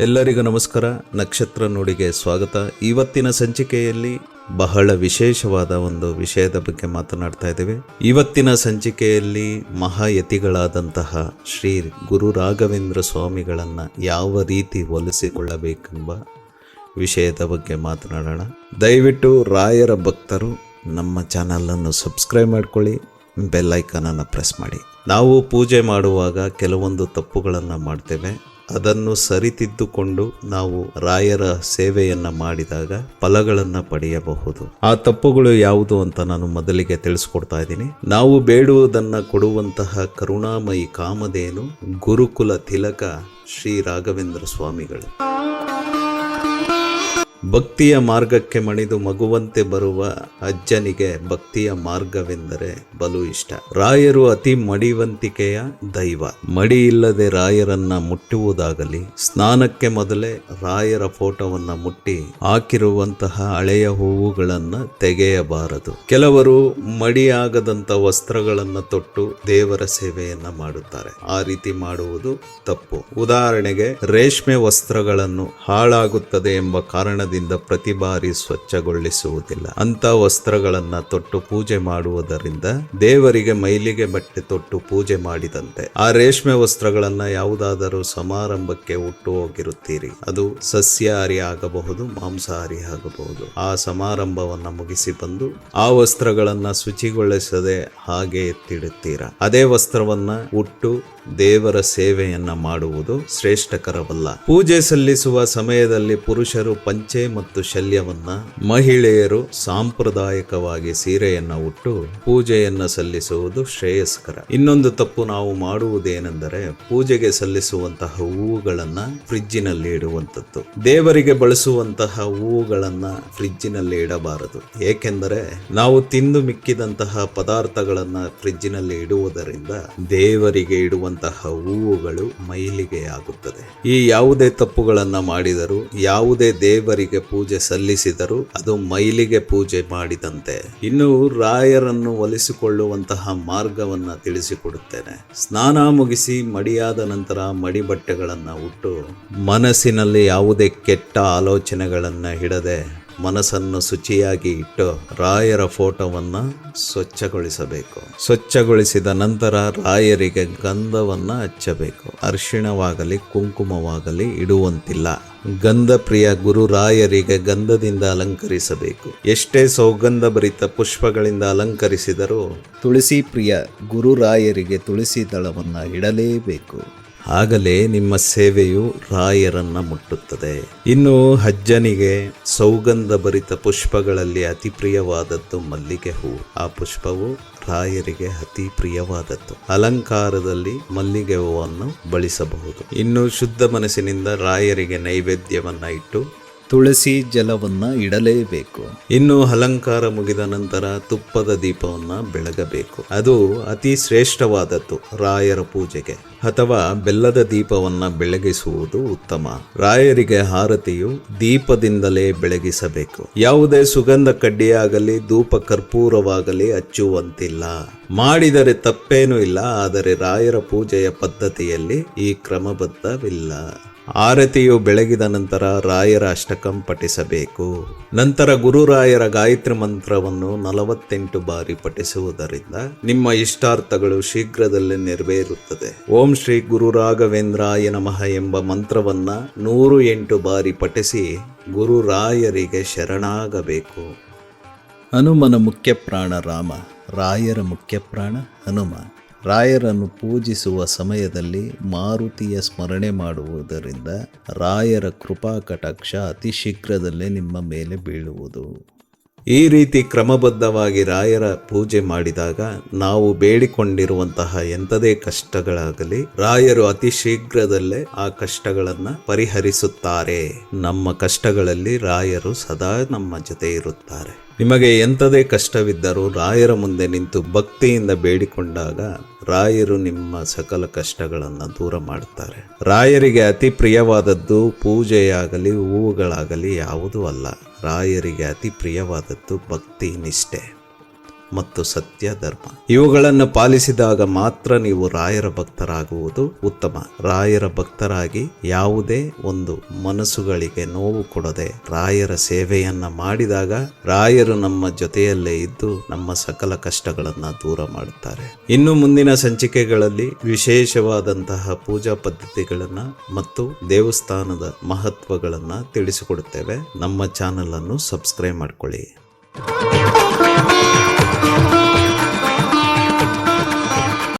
ಎಲ್ಲರಿಗೂ ನಮಸ್ಕಾರ. ನಕ್ಷತ್ರ ನೋಡಿಗೆ ಸ್ವಾಗತ. ಇವತ್ತಿನ ಸಂಚಿಕೆಯಲ್ಲಿ ಬಹಳ ವಿಶೇಷವಾದ ಒಂದು ವಿಷಯದ ಬಗ್ಗೆ ಮಾತನಾಡ್ತಾ ಇದ್ದೇವೆ. ಇವತ್ತಿನ ಸಂಚಿಕೆಯಲ್ಲಿ ಮಹಾಯತಿಗಳಾದಂತಹ ಶ್ರೀ ಗುರು ರಾಘವೇಂದ್ರ ಸ್ವಾಮಿಗಳನ್ನು ಯಾವ ರೀತಿ ಒಲಿಸಿಕೊಳ್ಳಬೇಕೆಂಬ ವಿಷಯದ ಬಗ್ಗೆ ಮಾತನಾಡೋಣ. ದಯವಿಟ್ಟು ರಾಯರ ಭಕ್ತರು ನಮ್ಮ ಚಾನಲನ್ನು ಸಬ್ಸ್ಕ್ರೈಬ್ ಮಾಡ್ಕೊಳ್ಳಿ. ಬೆಲ್ ಐಕಾನನ್ನು ಪ್ರೆಸ್ ಮಾಡಿ. ನಾವು ಪೂಜೆ ಮಾಡುವಾಗ ಕೆಲವೊಂದು ತಪ್ಪುಗಳನ್ನು ಮಾಡ್ತೇವೆ. ಅದನ್ನು ಸರಿತಿದ್ದುಕೊಂಡು ನಾವು ರಾಯರ ಸೇವೆಯನ್ನ ಮಾಡಿದಾಗ ಫಲಗಳನ್ನು ಪಡೆಯಬಹುದು. ಆ ತಪ್ಪುಗಳು ಯಾವುದು ಅಂತ ನಾನು ಮೊದಲಿಗೆ ತಿಳಿಸ್ಕೊಡ್ತಾ ಇದ್ದೀನಿ. ನಾವು ಬೇಡುವುದನ್ನು ಕೊಡುವಂತಹ ಕರುಣಾಮಯಿ ಕಾಮಧೇನು ಗುರುಕುಲ ತಿಲಕ ಶ್ರೀ ರಾಘವೇಂದ್ರ ಸ್ವಾಮಿಗಳು. ಭಕ್ತಿಯ ಮಾರ್ಗಕ್ಕೆ ಮಣಿದು ಮಗುವಂತೆ ಬರುವ ಅಜ್ಜನಿಗೆ ಭಕ್ತಿಯ ಮಾರ್ಗವೆಂದರೆ ಬಲು ಇಷ್ಟ. ರಾಯರು ಅತಿ ಮಡಿವಂತಿಕೆಯ ದೈವ. ಮಡಿ ಇಲ್ಲದೆ ರಾಯರನ್ನ ಮುಟ್ಟುವುದಾಗಲಿ, ಸ್ನಾನಕ್ಕೆ ಮೊದಲೇ ರಾಯರ ಫೋಟೋವನ್ನ ಮುಟ್ಟಿ ಹಾಕಿರುವಂತಹ ಹಳೆಯ ಹೂವುಗಳನ್ನ ತೆಗೆಯಬಾರದು. ಕೆಲವರು ಮಡಿಯಾಗದಂತ ವಸ್ತ್ರಗಳನ್ನು ತೊಟ್ಟು ದೇವರ ಸೇವೆಯನ್ನ ಮಾಡುತ್ತಾರೆ. ಆ ರೀತಿ ಮಾಡುವುದು ತಪ್ಪು. ಉದಾಹರಣೆಗೆ, ರೇಷ್ಮೆ ವಸ್ತ್ರಗಳನ್ನು ಹಾಳಾಗುತ್ತದೆ ಎಂಬ ಕಾರಣದಿಂದ ಪ್ರತಿ ಬಾರಿ ಸ್ವಚ್ಛಗೊಳಿಸುವುದಿಲ್ಲ. ಅಂತ ವಸ್ತ್ರಗಳನ್ನ ತೊಟ್ಟು ಪೂಜೆ ಮಾಡುವುದರಿಂದ ದೇವರಿಗೆ ಮೈಲಿಗೆ ಬಟ್ಟೆ ತೊಟ್ಟು ಪೂಜೆ ಮಾಡಿದಂತೆ. ಆ ರೇಷ್ಮೆ ವಸ್ತ್ರಗಳನ್ನ ಯಾವುದಾದರೂ ಸಮಾರಂಭಕ್ಕೆ ಉಟ್ಟು ಹೋಗಿರುತ್ತೀರಿ. ಅದು ಸಸ್ಯಾಹಾರಿ ಆಗಬಹುದು, ಮಾಂಸಾಹಾರಿ ಆಗಬಹುದು. ಆ ಸಮಾರಂಭವನ್ನ ಮುಗಿಸಿ ಬಂದು ಆ ವಸ್ತ್ರಗಳನ್ನ ಶುಚಿಗೊಳಿಸದೆ ಹಾಗೆ ಎತ್ತಿಡುತ್ತೀರಾ. ಅದೇ ವಸ್ತ್ರವನ್ನ ಉಟ್ಟು ದೇವರ ಸೇವೆಯನ್ನ ಮಾಡುವುದು ಶ್ರೇಷ್ಠಕರವಲ್ಲ. ಪೂಜೆ ಸಲ್ಲಿಸುವ ಸಮಯದಲ್ಲಿ ಪುರುಷರು ಪಂಚೆ ಮತ್ತು ಶಲ್ಯವನ್ನ, ಮಹಿಳೆಯರು ಸಾಂಪ್ರದಾಯಿಕವಾಗಿ ಸೀರೆಯನ್ನ ಉಟ್ಟು ಪೂಜೆಯನ್ನ ಸಲ್ಲಿಸುವುದು ಶ್ರೇಯಸ್ಕರ. ಇನ್ನೊಂದು ತಪ್ಪು ನಾವು ಮಾಡುವುದೇನೆಂದರೆ, ಪೂಜೆಗೆ ಸಲ್ಲಿಸುವಂತಹ ಹೂವುಗಳನ್ನ ಫ್ರಿಜ್ಜಿನಲ್ಲಿ ಇಡುವಂಥದ್ದು. ದೇವರಿಗೆ ಬಳಸುವಂತಹ ಹೂವುಗಳನ್ನ ಫ್ರಿಜ್ಜಿನಲ್ಲಿ ಇಡಬಾರದು. ಏಕೆಂದರೆ, ನಾವು ತಿಂದು ಮಿಕ್ಕಿದಂತಹ ಪದಾರ್ಥಗಳನ್ನ ಫ್ರಿಜ್ಜಿನಲ್ಲಿ ಇಡುವುದರಿಂದ ದೇವರಿಗೆ ಇಡುವಂತಹ ಹೂವುಗಳು ಮೈಲಿಗೆಯಾಗುತ್ತದೆ. ಈ ಯಾವುದೇ ತಪ್ಪುಗಳನ್ನು ಮಾಡಿದರೂ, ಯಾವುದೇ ದೇವರಿಗೆ ಪೂಜೆ ಸಲ್ಲಿಸಿದರೂ ಅದು ಮೈಲಿಗೆ ಪೂಜೆ ಮಾಡಿದಂತೆ. ಇನ್ನು ರಾಯರನ್ನು ಒಲಿಸಿಕೊಳ್ಳುವಂತಹ ಮಾರ್ಗವನ್ನ ತಿಳಿಸಿಕೊಡುತ್ತೇನೆ. ಸ್ನಾನ ಮುಗಿಸಿ ಮಡಿಯಾದ ನಂತರ ಮಡಿ ಬಟ್ಟೆಗಳನ್ನ ಉಟ್ಟು ಮನಸ್ಸಿನಲ್ಲಿ ಯಾವುದೇ ಕೆಟ್ಟ ಆಲೋಚನೆಗಳನ್ನು ಹಿಡದೆ ಮನಸ್ಸನ್ನು ಶುಚಿಯಾಗಿ ಇಟ್ಟು ರಾಯರ ಫೋಟೋವನ್ನ ಸ್ವಚ್ಛಗೊಳಿಸಬೇಕು. ಸ್ವಚ್ಛಗೊಳಿಸಿದ ನಂತರ ರಾಯರಿಗೆ ಗಂಧವನ್ನ ಹಚ್ಚಬೇಕು. ಅರಿಶಿಣವಾಗಲಿ, ಕುಂಕುಮವಾಗಲಿ ಇಡುವಂತಿಲ್ಲ. ಗಂಧ ಪ್ರಿಯ ಗುರು ರಾಯರಿಗೆ ಗಂಧದಿಂದ ಅಲಂಕರಿಸಬೇಕು. ಎಷ್ಟೇ ಸೌಗಂಧ ಭರಿತ ಪುಷ್ಪಗಳಿಂದ ಅಲಂಕರಿಸಿದರೂ ತುಳಸಿ ಪ್ರಿಯ ಗುರು ರಾಯರಿಗೆ ತುಳಸಿ ದಳವನ್ನು ಇಡಲೇಬೇಕು. ಆಗಲೇ ನಿಮ್ಮ ಸೇವೆಯು ರಾಯರನ್ನ ಮುಟ್ಟುತ್ತದೆ. ಇನ್ನು ಹಜ್ಜನಿಗೆ ಸೌಗಂಧ ಭರಿತ ಪುಷ್ಪಗಳಲ್ಲಿ ಅತಿ ಪ್ರಿಯವಾದದ್ದು ಮಲ್ಲಿಗೆ ಹೂವು ಆ ಪುಷ್ಪವು ರಾಯರಿಗೆ ಅತಿ ಪ್ರಿಯವಾದದ್ದು ಅಲಂಕಾರದಲ್ಲಿ ಮಲ್ಲಿಗೆ ಹೂವನ್ನು ಬಳಸಬಹುದು. ಇನ್ನು ಶುದ್ಧ ಮನಸ್ಸಿನಿಂದ ರಾಯರಿಗೆ ನೈವೇದ್ಯವನ್ನ ಇಟ್ಟು ತುಳಸಿ ಜಲವನ್ನ ಇಡಲೇಬೇಕು. ಇನ್ನು ಅಲಂಕಾರ ಮುಗಿದ ನಂತರ ತುಪ್ಪದ ದೀಪವನ್ನ ಬೆಳಗಬೇಕು. ಅದು ಅತಿ ಶ್ರೇಷ್ಠವಾದದ್ದು ರಾಯರ ಪೂಜೆಗೆ. ಅಥವಾ ಬೆಲ್ಲದ ದೀಪವನ್ನ ಬೆಳಗಿಸುವುದು ಉತ್ತಮ. ರಾಯರಿಗೆ ಹಾರತಿಯು ದೀಪದಿಂದಲೇ ಬೆಳಗಿಸಬೇಕು. ಯಾವುದೇ ಸುಗಂಧ ಕಡ್ಡಿಯಾಗಲಿ, ಧೂಪ ಕರ್ಪೂರವಾಗಲಿ ಹಚ್ಚುವಂತಿಲ್ಲ ಮಾಡಿದರೆ ತಪ್ಪೇನೂ ಇಲ್ಲ, ಆದರೆ ರಾಯರ ಪೂಜೆಯ ಪದ್ಧತಿಯಲ್ಲಿ ಈ ಕ್ರಮಬದ್ಧವಿಲ್ಲ. ಆರತಿಯು ಬೆಳಗಿದ ನಂತರ ರಾಯರ ಅಷ್ಟಕಂ ಪಠಿಸಬೇಕು. ನಂತರ ಗುರುರಾಯರ ಗಾಯತ್ರಿ ಮಂತ್ರವನ್ನು ನಲವತ್ತೆಂಟು ಬಾರಿ ಪಠಿಸುವುದರಿಂದ ನಿಮ್ಮ ಇಷ್ಟಾರ್ಥಗಳು ಶೀಘ್ರದಲ್ಲೇ ನೆರವೇರುತ್ತದೆ. ಓಂ ಶ್ರೀ ಗುರು ರಾಘವೇಂದ್ರಾಯ ನಮಃ ಎಂಬ ಮಂತ್ರವನ್ನ ನೂರು ಎಂಟು ಬಾರಿ ಪಠಿಸಿ ಗುರುರಾಯರಿಗೆ ಶರಣಾಗಬೇಕು. ಹನುಮನ ಮುಖ್ಯ ಪ್ರಾಣ ರಾಮ, ರಾಯರ ಮುಖ್ಯ ಪ್ರಾಣ ಹನುಮ. ರಾಯರನ್ನು ಪೂಜಿಸುವ ಸಮಯದಲ್ಲಿ ಮಾರುತಿಯ ಸ್ಮರಣೆ ಮಾಡುವುದರಿಂದ ರಾಯರ ಕೃಪಾ ಕಟಾಕ್ಷ ಅತಿ ಶೀಘ್ರದಲ್ಲೇ ನಿಮ್ಮ ಮೇಲೆ ಬೀಳುವುದು. ಈ ರೀತಿ ಕ್ರಮಬದ್ಧವಾಗಿ ರಾಯರ ಪೂಜೆ ಮಾಡಿದಾಗ ನಾವು ಬೇಡಿಕೊಂಡಿರುವಂತಹ ಎಂಥದೇ ಕಷ್ಟಗಳಾಗಲಿ ರಾಯರು ಅತಿ ಶೀಘ್ರದಲ್ಲೇ ಆ ಕಷ್ಟಗಳನ್ನು ಪರಿಹರಿಸುತ್ತಾರೆ. ನಮ್ಮ ಕಷ್ಟಗಳಲ್ಲಿ ರಾಯರು ಸದಾ ನಮ್ಮ ಜೊತೆ ಇರುತ್ತಾರೆ. ನಿಮಗೆ ಎಂಥದೇ ಕಷ್ಟವಿದ್ದರೂ ರಾಯರ ಮುಂದೆ ನಿಂತು ಭಕ್ತಿಯಿಂದ ಬೇಡಿಕೊಂಡಾಗ ರಾಯರು ನಿಮ್ಮ ಸಕಲ ಕಷ್ಟಗಳನ್ನು ದೂರ ಮಾಡುತ್ತಾರೆ. ರಾಯರಿಗೆ ಅತಿ ಪ್ರಿಯವಾದದ್ದು ಪೂಜೆಯಾಗಲಿ, ಹೂವುಗಳಾಗಲಿ ಯಾವುದೂ ಅಲ್ಲ. ರಾಯರಿಗೆ ಅತಿ ಪ್ರಿಯವಾದದ್ದು ಭಕ್ತಿ ನಿಷ್ಠೆ. ಮತ್ತು ಸತ್ಯ ಧರ್ಮ ಇವುಗಳನ್ನು ಪಾಲಿಸಿದಾಗ ಮಾತ್ರ ನೀವು ರಾಯರ ಭಕ್ತರಾಗುವುದು ಉತ್ತಮ. ರಾಯರ ಭಕ್ತರಾಗಿ ಯಾವುದೇ ಒಂದು ಮನಸ್ಸುಗಳಿಗೆ ನೋವು ಕೊಡದೆ ರಾಯರ ಸೇವೆಯನ್ನ ಮಾಡಿದಾಗ ರಾಯರು ನಮ್ಮ ಜೊತೆಯಲ್ಲೇ ಇದ್ದು ನಮ್ಮ ಸಕಲ ಕಷ್ಟಗಳನ್ನು ದೂರ ಮಾಡುತ್ತಾರೆ. ಇನ್ನು ಮುಂದಿನ ಸಂಚಿಕೆಗಳಲ್ಲಿ ವಿಶೇಷವಾದಂತಹ ಪೂಜಾ ಪದ್ಧತಿಗಳನ್ನ ಮತ್ತು ದೇವಸ್ಥಾನದ ಮಹತ್ವಗಳನ್ನ ತಿಳಿಸಿಕೊಡುತ್ತೇವೆ. ನಮ್ಮ ಚಾನಲ್ ಅನ್ನು ಸಬ್ಸ್ಕ್ರೈಬ್ ಮಾಡ್ಕೊಳ್ಳಿ.